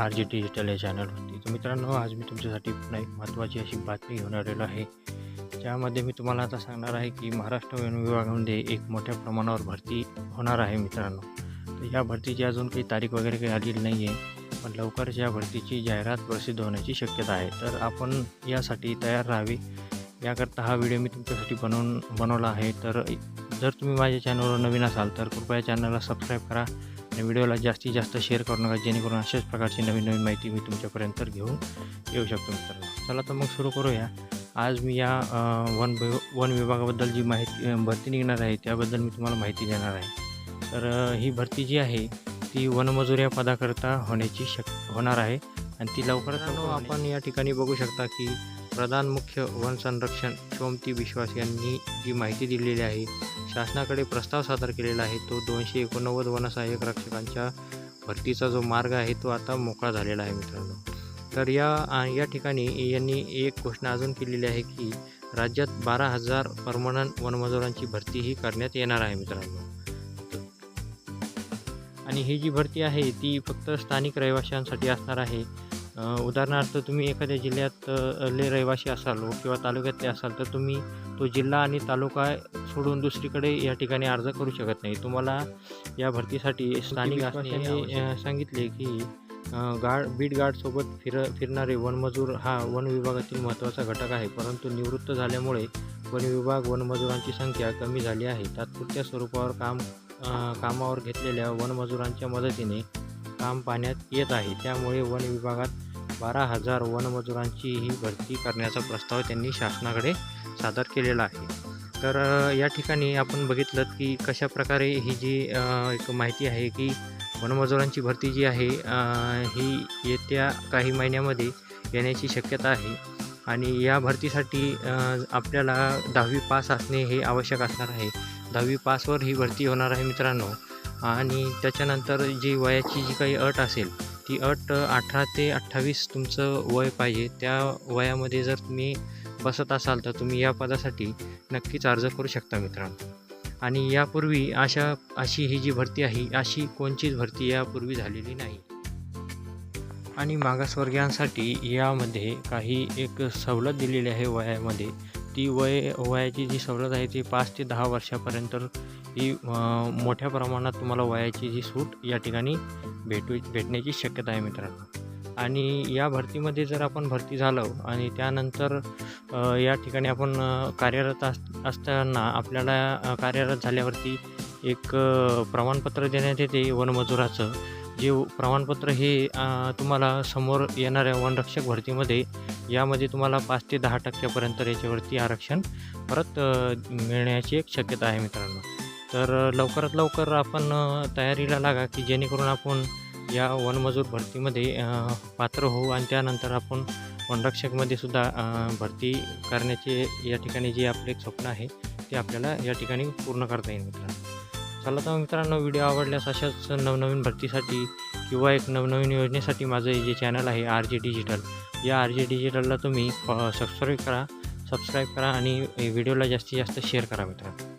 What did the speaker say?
R G digital या चॅनलवरती तर मित्रांनो आज मी तुमच्यासाठी पुन्हा एक महत्त्वाची अशी बातमी घेऊन आलेलो आहे. ज्यामध्ये मी तुम्हाला आता सांगणार आहे की महाराष्ट्र वन विभागामध्ये एक मोठ्या प्रमाणावर भरती होणार आहे मित्रांनो. तर या भरतीची अजून काही तारीख वगैरे काही आलेली नाही आहे पण लवकरच या भरतीची जाहिरात प्रसिद्ध होण्याची शक्यता आहे. तर आपण यासाठी तयार राहावी. याकरता हा व्हिडिओ मी तुमच्यासाठी बनवून बनवला आहे. तर जर तुम्ही माझ्या चॅनलवर नवीन असाल तर कृपया चॅनलला सबस्क्राईब करा. आणि व्हिडिओला जास्तीत जास्त शेअर करू नका जेणेकरून अशाच प्रकारची नवीन नवीन माहिती मी तुमच्यापर्यंत घेऊन येऊ शकतो मित्रांनो. चला तर मग सुरू करूया. आज मी या वन वन विभागाबद्दल जी माहिती भरती निघणार आहे त्याबद्दल मी तुम्हाला माहिती देणार आहे. तर ही भरती जी आहे ती वनमजूर या पदाकरता होण्याची शक होणार आहे. आणि ती लवकरच लवकर आपण या ठिकाणी बघू शकता की प्रधान मुख्य वन संरक्षण सोमती विश्वास यांनी जी माहिती दिलेली आहे शासनाकडे प्रस्ताव सादर केलेला आहे तो दोनशे एकोणनव्वद वनसहाय्यक रक्षकांच्या भरतीचा जो मार्ग आहे तो आता मोकळा झालेला आहे मित्रांनो. तर या या ठिकाणी यांनी एक घोषणा अजून केलेली आहे की राज्यात बारा हजार परमनंट वनमजुरांची भरती ही करण्यात येणार आहे मित्रांनो. आणि ही जी भरती आहे ती फक्त स्थानिक रहिवाशांसाठी असणार आहे. उदाहरणार्थ तुम्ही एखाद्या जिल्ह्यात ले रहिवासी असाल किंवा तालुक्यातले असाल तर तुम्ही तो जिल्हा आणि तालुका सोडून दुसरीकडे या ठिकाणी अर्ज करू शकत नाही. तुम्हाला या भरतीसाठी स्थानिक असणे अ, सांगितले की गार्ड बीट गार्डसोबत फिर फिरणारे वनमजूर हा वन विभागातील महत्त्वाचा घटक आहे. परंतु निवृत्त झाल्यामुळे वन विभाग वनमजुरांची संख्या कमी झाली आहे. तात्पुरत्या स्वरूपावर काम कामावर घेतलेल्या वनमजुरांच्या मदतीने काम पाहण्यात येत आहे. त्यामुळे वन विभागात बारा हजार वनमजुरांची ही भरती करण्याचा प्रस्ताव त्यांनी शासनाकडे सादर केलेला आहे. तर या ठिकाणी आपण बघितलं की कशा प्रकारे ही जी एक माहिती आहे की वनमजुरांची भरती जी आहे ही येत्या काही महिन्यामध्ये येण्याची शक्यता आहे. आणि या भरतीसाठी आपल्याला दहावी पास असणे हे आवश्यक असणार आहे. दहावी पासवर ही भरती होणार आहे मित्रांनो. आणि त्याच्यानंतर जी वयाची जी काही अट असेल ती अट अठरा ते अठ्ठावीस तुमचं वय पाहिजे. त्या वयामध्ये जर तुम्ही बसत असाल तर तुम्ही या पदासाठी नक्कीच अर्ज करू शकता मित्रांनो. आणि यापूर्वी अशा अशी ही जी भरती आहे अशी कोणचीच भरती यापूर्वी झालेली नाही. आणि मागासवर्गीयांसाठी यामध्ये काही एक सवलत दिलेली आहे वयामध्ये. ती वय वयाची जी सवलत आहे ती पाच ते दहा वर्षापर्यंत ही मोठ्या प्रमाणात तुम्हाला वयाची जी सूट या ठिकाणी भेटू भेटण्याची शक्यता आहे मित्रांनो. आणि या भरतीमध्ये जर आपण भरती झालो आणि त्यानंतर या ठिकाणी आपण कार्यरत अस असताना आपल्याला कार्यरत झाल्यावरती एक प्रमाणपत्र देण्यात येते वनमजुराचं. जे प्रमाणपत्र हे तुम्हाला समोर येणाऱ्या वनरक्षक भरतीमध्ये यामध्ये तुम्हाला पाच ते दहा टक्क्यापर्यंत याच्यावरती आरक्षण परत मिळण्याची एक शक्यता आहे मित्रांनो. तर लवकरात लवकर आपण तयारीला लागा की जेणेकरून आपण या वनमजूर भरतीमध्ये पात्र होऊ आणि त्यानंतर आपण वनरक्षकमध्ये सुद्धा भरती करण्याचे या ठिकाणी जे आपले एक स्वप्न आहे ते आपल्याला या ठिकाणी पूर्ण करता येईल मित्रांनो. चला तर मित्रांनो व्हिडिओ आवडल्यास अशाच नवनवीन भरतीसाठी किंवा एक नवनवीन योजनेसाठी माझं जे चॅनल आहे आर जे डिजिटल या आर जे डिजिटलला तुम्ही सबस्क्राईब करा सबस्क्राईब करा आणि व्हिडिओला जास्तीत जास्त शेअर करा मित्रांनो.